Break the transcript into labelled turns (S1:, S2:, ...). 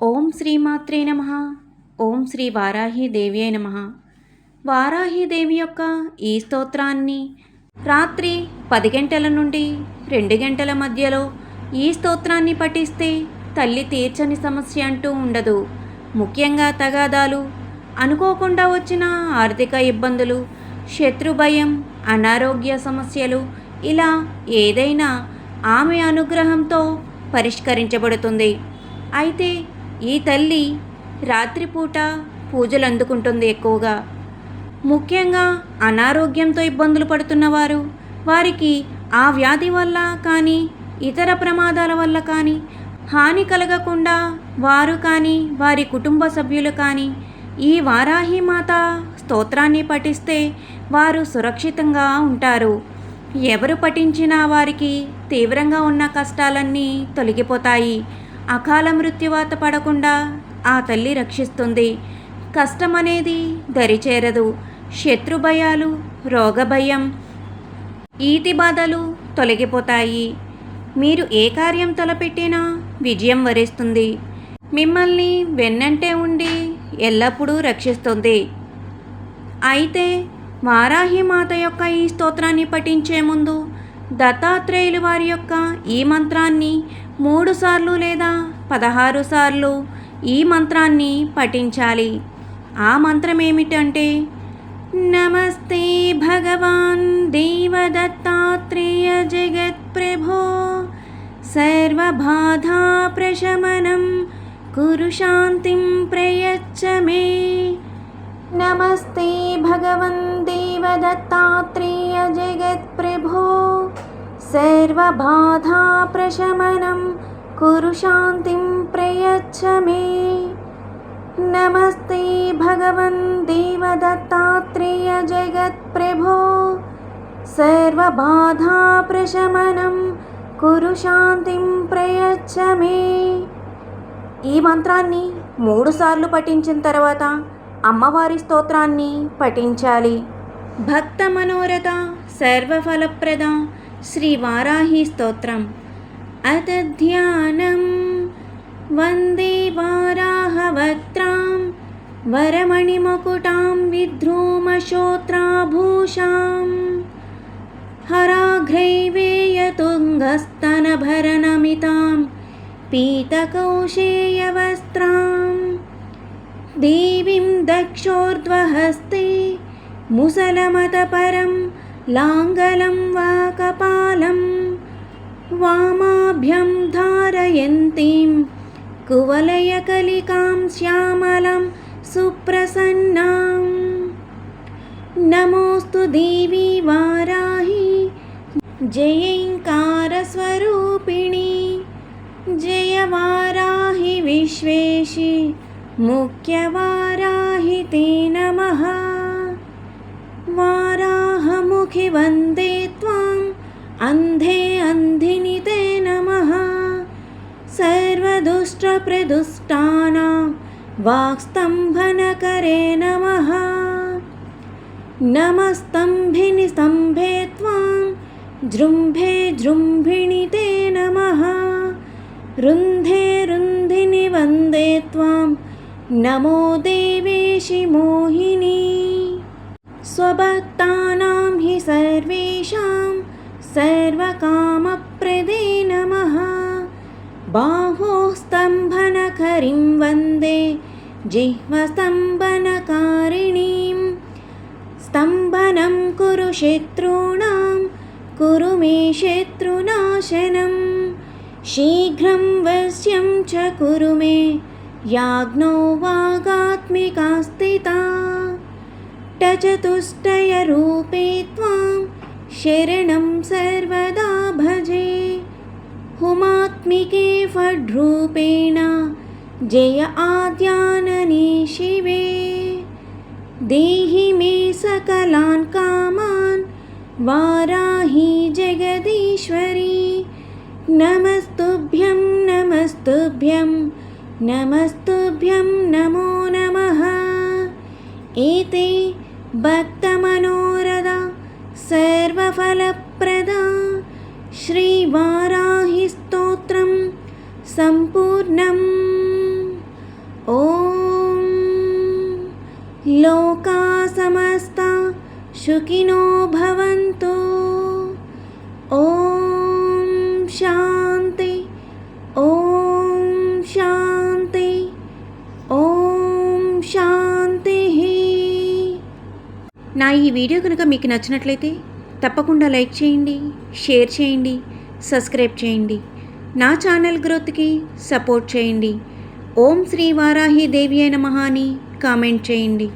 S1: ఓం శ్రీమాత్రే నమ. ఓం శ్రీ వారాహి నమ. వారాహీదేవి యొక్క ఈ స్తోత్రాన్ని రాత్రి పది గంటల నుండి రెండు గంటల మధ్యలో ఈ స్తోత్రాన్ని పఠిస్తే తల్లి తీర్చని సమస్య అంటూ ఉండదు. ముఖ్యంగా తగాదాలు అనుకోకుండా వచ్చిన ఆర్థిక ఇబ్బందులు శత్రు భయం అనారోగ్య సమస్యలు ఇలా ఏదైనా ఆమె అనుగ్రహంతో పరిష్కరించబడుతుంది. అయితే ఈ తల్లి రాత్రిపూట పూజలు అందుకుంటుంది ఎక్కువగా. ముఖ్యంగా అనారోగ్యంతో ఇబ్బందులు పడుతున్నవారు. వారికి ఆ వ్యాధి వల్ల కానీ ఇతర ప్రమాదాల వల్ల కానీ హాని కలగకుండా వారు కానీ వారి కుటుంబ సభ్యులు కానీ ఈ వారాహి మాత స్తోత్రాన్ని పఠిస్తే వారు సురక్షితంగా ఉంటారు. ఎవరు పఠించినా వారికి తీవ్రంగా ఉన్న కష్టాలన్నీ తొలగిపోతాయి. అకాల మృత్యువాత పడకుండా ఆ తల్లి రక్షిస్తుంది. కష్టం అనేది దరిచేరదు శత్రుభయాలు రోగభయం ఈతి బాధలు తొలగిపోతాయి. మీరు ఏ కార్యం తలపెట్టినా విజయం వరిస్తుంది. మిమ్మల్ని వెన్నంటే ఉండి ఎల్లప్పుడూ రక్షిస్తుంది. అయితే వారాహి మాత యొక్క ఈ స్తోత్రాన్ని పఠించే ముందు దత్తాత్రేయులు వారి యొక్క ఈ మంత్రాన్ని మూడు సార్లు లేదా పదహారు సార్లు ఈ మంత్రాన్ని పఠించాలి. ఆ మంత్రం ఏమిటంటే నమస్తే భగవాన్ దేవదత్తాత్రేయ జగత్ప్రభో సర్వబాధా ప్రశమనం కురు శాంతిం ప్రయచ్చ మే. నమస్తే భగవన్ దేవదత్తాత్రేయ జగత్ప్రభో సర్వబాధా ప్రశమనం కురు శాంతిం ప్రయచ్చ మే. నమస్తే భగవన్ దేవదత్తాత్రేయ జగత్ప్రభో సర్వబాధా ప్రశమనం కురు శాంతిం ప్రయచ్చ మే. ఈ మంత్రాన్ని మూడుసార్లు పఠించిన తర్వాత అమ్మవారి స్తోత్రాన్ని పఠించాలి. భక్త మనోరథ సర్వఫలప్రద श्रीवाराहीस्तोत्रम् अत ध्यानं वन्दे वाराहवक्त्रां वरमणिमकुटां विध्रूमश्रोत्राभूषां हराघ्रैवेयतुङ्गस्तनभरनमितां पीतकौशेयवस्त्रां देवीं दक्षोर्ध्वहस्ते मुसलमतपरम् लाङ्गलं वा कपालं वामाभ्यं धारयन्तीं कुवलयकलिकां श्यामलं सुप्रसन्नाम्। नमोऽस्तु देवी वाराहि जयङ्कारस्वरूपिणी जय वाराहि विश्वेशि मुख्यवाराहि ते वाराहमुखि वन्दे त्वाम् अन्धे अन्धिनि ते नमः। सर्वदुष्टप्रदुष्टानां वाक्स्तम्भनकरे नमः। नमस्तम्भिनि स्तम्भे त्वां। जृम्भे जृम्भिणि ते नमः। रुन्धे रुन्धिनि वन्दे त्वां। नमो देवेशि मोहिनी। स्वभक्तानां हि सर्वेषां सर्वकामप्रदे नमः बाहोः स्तम्भनकरीं वन्दे जिह्वस्तम्भनकारिणीम् स्तम्भनं कुरु शत्रूणां कुरु मे शत्रुनाशनं। शीघ्रं वश्यं च कुरु मे याज्ञो वागात्मिका स्थिता टचतुष्टयरूपे शरणं सर्वदा भजे। हुमात्मिके फड्रूपेण जय आद्यानने शिवे। देहि मे सकलान् कामान् वाराहि जगदीश्वरी। नमस्तुभ्यं नमस्तुभ्यं नमस्तुभ्यं नमो नमः। एते भक्तमनोरदा फलप्रदा श्रीवाराहिस्तोत्रं सम्पूर्णम् ॐ लोका समस्ता सुखिनो भवन्तु ॐ शान्ति ॐ शान्ति ॐ शान्तिः నా ఈ వీడియో కనుక మీకు నచ్చినట్లయితే తప్పకుండా లైక్ చేయండి షేర్ చేయండి సబ్స్క్రైబ్ చేయండి. నా ఛానల్ గ్రోత్కి సపోర్ట్ చేయండి. ఓం శ్రీ వారాహి దేవి అయిన మహాని కామెంట్ చేయండి.